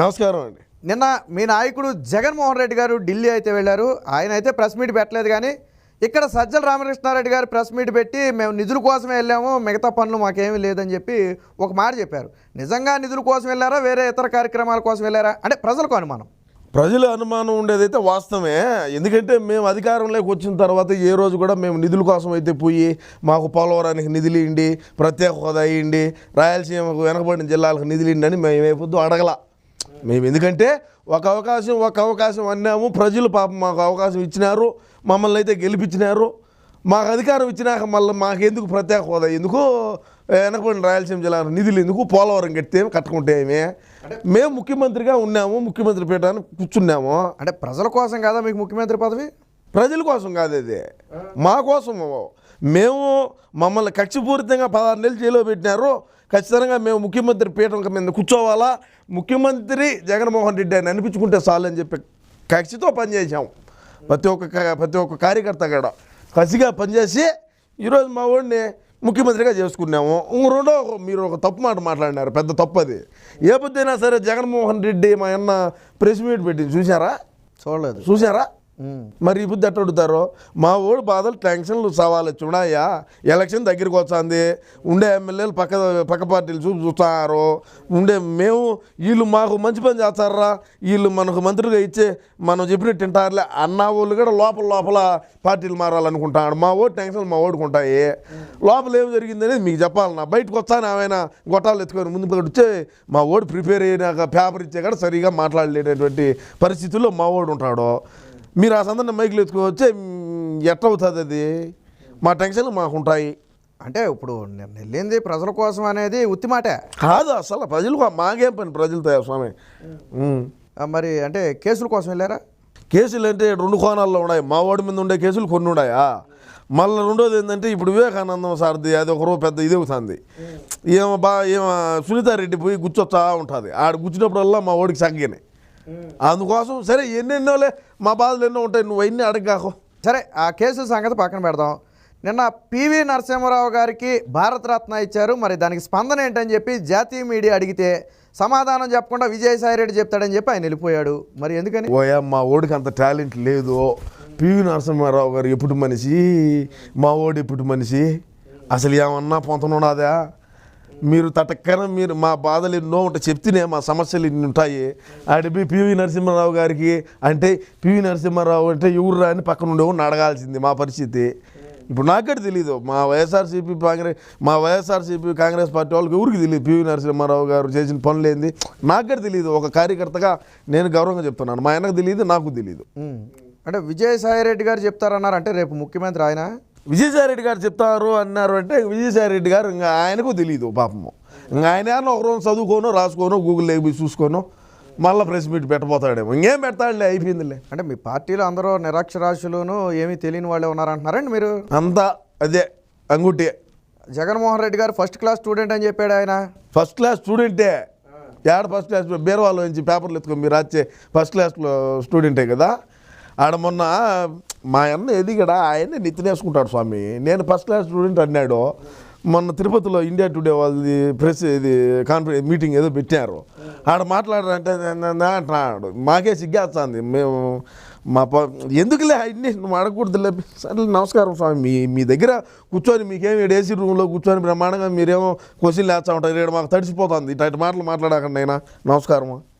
నమస్కారం అండి. నిన్న మీ నాయకుడు జగన్మోహన్ రెడ్డి గారు ఢిల్లీ అయితే వెళ్ళారు. ఆయన అయితే ప్రెస్ మీట్ పెట్టలేదు కానీ ఇక్కడ సజ్జల రామకృష్ణారెడ్డి గారు ప్రెస్ మీట్ పెట్టి మేము నిధుల కోసమే వెళ్ళాము మిగతా పనులు మాకేమీ లేదని చెప్పి ఒక మాట చెప్పారు. నిజంగా నిధుల కోసం వెళ్ళారా వేరే ఇతర కార్యక్రమాల కోసం వెళ్ళారా? అంటే ప్రజలకు అనుమానం. ప్రజల అనుమానం ఉండేదైతే వాస్తవమే. ఎందుకంటే మేము అధికారంలోకి వచ్చిన తర్వాత ఏ రోజు కూడా మేము నిధుల కోసం అయితే పోయి మాకు పోలవరానికి నిధులు ఇవ్వండి ప్రత్యేక హోదా ఇవ్వండి రాయలసీమకు వెనకబడిన జిల్లాలకు నిధులు ఇవ్వండి అని మేము ఏ పొద్దు అడగల. మేము ఎందుకంటే ఒక అవకాశం ఒక అవకాశం అన్నాము. ప్రజలు పాపం మాకు అవకాశం ఇచ్చినారు. మమ్మల్ని అయితే గెలిపించినారు. మాకు అధికారం ఇచ్చినాక మళ్ళీ మాకెందుకు ప్రత్యేక హోదా? ఎందుకు? వెనకబడిన రాయలసీమ జిల్లా నిధులు ఎందుకు? పోలవరం కడితే కట్టుకుంటే ఏమి? మేము ముఖ్యమంత్రిగా ఉన్నాము. ముఖ్యమంత్రి పీఠాన్ని కూర్చున్నాము. అంటే ప్రజల కోసం కదా మీకు ముఖ్యమంత్రి పదవి? ప్రజల కోసం కాదు ఇది. మా కోసం. మేము మమ్మల్ని కక్షపూరితంగా పదహారు నెలలు జైల్లో పెట్టినారు. ఖచ్చితంగా మేము ముఖ్యమంత్రి పీఠం మీద కూర్చోవాలా? ముఖ్యమంత్రి జగన్మోహన్ రెడ్డి అని అనిపించుకుంటే చాలు అని చెప్పి కక్షతో పనిచేసాం ప్రతి ఒక్క ప్రతి ఒక్క కార్యకర్త కూడా కసిగా పనిచేసి ఈరోజు మా వాడిని ముఖ్యమంత్రిగా చేసుకున్నాము. ఇంక రెండో మీరు ఒక తప్పు మాట మాట్లాడినారు పెద్ద తప్పు అది. ఏ పొద్దుైనా సరే జగన్మోహన్ రెడ్డి మా అన్న ప్రెస్ మీట్ పెట్టింది చూసారా చూడలేదు. చూసారా. మరి ఇప్పుడు బుద్ధి అడుగుతారో? మా ఓడి బాధలు టెన్షన్లు సవాలు చూడాయా ఎలక్షన్ దగ్గరికి వస్తుంది. ఉండే ఎమ్మెల్యేలు పక్క పక్క పార్టీలు చూసి చూస్తారు ఉండే మేము వీళ్ళు మాకు మంచి పని చేస్తారా? వీళ్ళు మనకు మంత్రిగా ఇచ్చే మనం చెప్పినట్టు తింటారులే అన్న వాళ్ళు కూడా లోపల లోపల పార్టీలు మారాలనుకుంటాడు మా ఓటు టెన్షన్ మా ఓడుకుంటాయి లోపల ఏం జరిగిందనేది మీకు చెప్పాలన్నా బయటకు వస్తాను ఏమైనా గొట్టాలు ఎత్తుకొని ముందు వచ్చే మా ఓడి ప్రిపేర్ అయినాక పేపర్ ఇచ్చే కూడా సరిగా మాట్లాడలేనటువంటి పరిస్థితుల్లో మా ఓడు ఉంటాడు. మీరు ఆ సందర్భం మైకులు ఎత్తుకోవచ్చే ఎట్లా అవుతుంది అది? మా టెన్షన్లు మాకు ఉంటాయి అంటే ఇప్పుడు నేను వెళ్ళింది ప్రజల కోసం అనేది ఉత్తి మాటే. కాదు అసలు ప్రజలు మాకేం పని ప్రజలతో స్వామి? మరి అంటే కేసుల కోసం వెళ్ళారా? కేసులు అంటే రెండు కోణాల్లో ఉన్నాయి. మా వాడి మీద ఉండే కేసులు కొన్ని ఉన్నాయా? మళ్ళీ రెండోది ఏంటంటే ఇప్పుడు వివేకానందం సార్ది అది ఒక రోజు పెద్ద ఇది అవుతుంది. ఏమో బా ఏమో సునీతారెడ్డి పోయి గుచ్చొచ్చా ఉంటుంది. ఆడ గుచ్చినప్పుడల్లా మా ఓడికి సగ్గానే అందుకోసం సరే ఎన్నెన్నోలే మా బాధలు ఎన్నో ఉంటాయి నువ్వు అన్నీ అడగాకు సరే ఆ కేసు సంగతి పక్కన పెడదాం. నిన్న పివి నరసింహారావు గారికి భారతరత్న ఇచ్చారు. మరి దానికి స్పందన ఏంటని చెప్పి జాతీయ మీడియా అడిగితే సమాధానం చెప్పకుండా విజయసాయి రెడ్డి చెప్తాడని చెప్పి ఆయన వెళ్ళిపోయాడు. మరి ఎందుకని? ఓయా మా ఓడికి అంత టాలెంట్ లేదు. పివి నరసింహారావు గారు ఎప్పుడు మనిషి? మా ఓడి ఎప్పుడు మనిషి? అసలు ఏమన్నా పొంతనున్నదా మీరు తటక్కన మీరు మా బాధలు ఎన్నో ఉంటాయి చెప్తేనే మా సమస్యలు ఇన్ని ఉంటాయి. ఆడిపోయి పివి నరసింహారావు గారికి అంటే పివి నరసింహారావు అంటే ఎవరు అని పక్కన ఉండేవాడిని అడగాల్సింది మా పరిస్థితి. ఇప్పుడు నాకే తెలియదు మా వైఎస్ఆర్సీపీ కాంగ్రెస్ మా వైఎస్ఆర్సీపీ కాంగ్రెస్ పార్టీ వాళ్ళకి ఎవరికి తెలియదు పివి నరసింహారావు గారు చేసిన పనులు ఏంది? నాకే తెలియదు ఒక కార్యకర్తగా నేను గౌరవంగా చెప్తున్నాను. మా ఆయనకు తెలియదు నాకు తెలియదు అంటే విజయసాయి రెడ్డి గారు చెప్తారన్నారు అంటే రేపు ముఖ్యమంత్రి ఆయన విజయసాయి రెడ్డి గారు చెప్తారు అన్నారు అంటే విజయసాయి రెడ్డి గారు ఇంకా ఆయనకు తెలియదు పాపము. ఇంకా ఆయన ఏమన్నా ఒక రోజు చదువుకోను రాసుకోను గూగుల్లో పోయి చూసుకోను మళ్ళీ ప్రెస్ మీట్ పెట్టబోతాడేమో. ఇంకేం పెడతాడులే అయిపోయిందిలే. అంటే మీ పార్టీలో అందరూ నిరక్షరాస్యులును ఏమీ తెలియని వాళ్ళే ఉన్నారంటున్నారండి మీరు? అంతా అదే అంగుటి. జగన్మోహన్ రెడ్డి గారు ఫస్ట్ క్లాస్ స్టూడెంట్ అని చెప్పాడు ఆయన. ఫస్ట్ క్లాస్ స్టూడెంటే ఏడ ఫస్ట్ క్లాస్ బీరవాళ్ళు నుంచి పేపర్లు ఎత్తుకొని మీరు రాచే ఫస్ట్ క్లాస్లో స్టూడెంటే కదా. ఆడ మొన్న మా అన్న ఎదిగడా? ఆయన్ని నెత్తినేసుకుంటాడు స్వామి. నేను ఫస్ట్ క్లాస్ స్టూడెంట్ అన్నాడు. మొన్న తిరుపతిలో ఇండియా టుడే వాళ్ళది ప్రెస్ ఇది కాన్ఫరెన్స్ మీటింగ్ ఏదో పెట్టారు. ఆడ మాట్లాడారంటే అంటున్నాడు. మాకే సిగ్గేస్తుంది. మేము మా ప ఎందుకులే అన్ని నువ్వు అడగకూడదులే. సరే నమస్కారం స్వామి. మీ మీ దగ్గర కూర్చొని మీకేమి ఏసీ రూమ్లో కూర్చొని బ్రహ్మాండంగా మీరేమో క్వశ్చన్లు వేస్తూ ఉంటారు. ఇక్కడ మాకు తడిసిపోతుంది. ఇటు మాటలు మాట్లాడకండి అయినా నమస్కారము.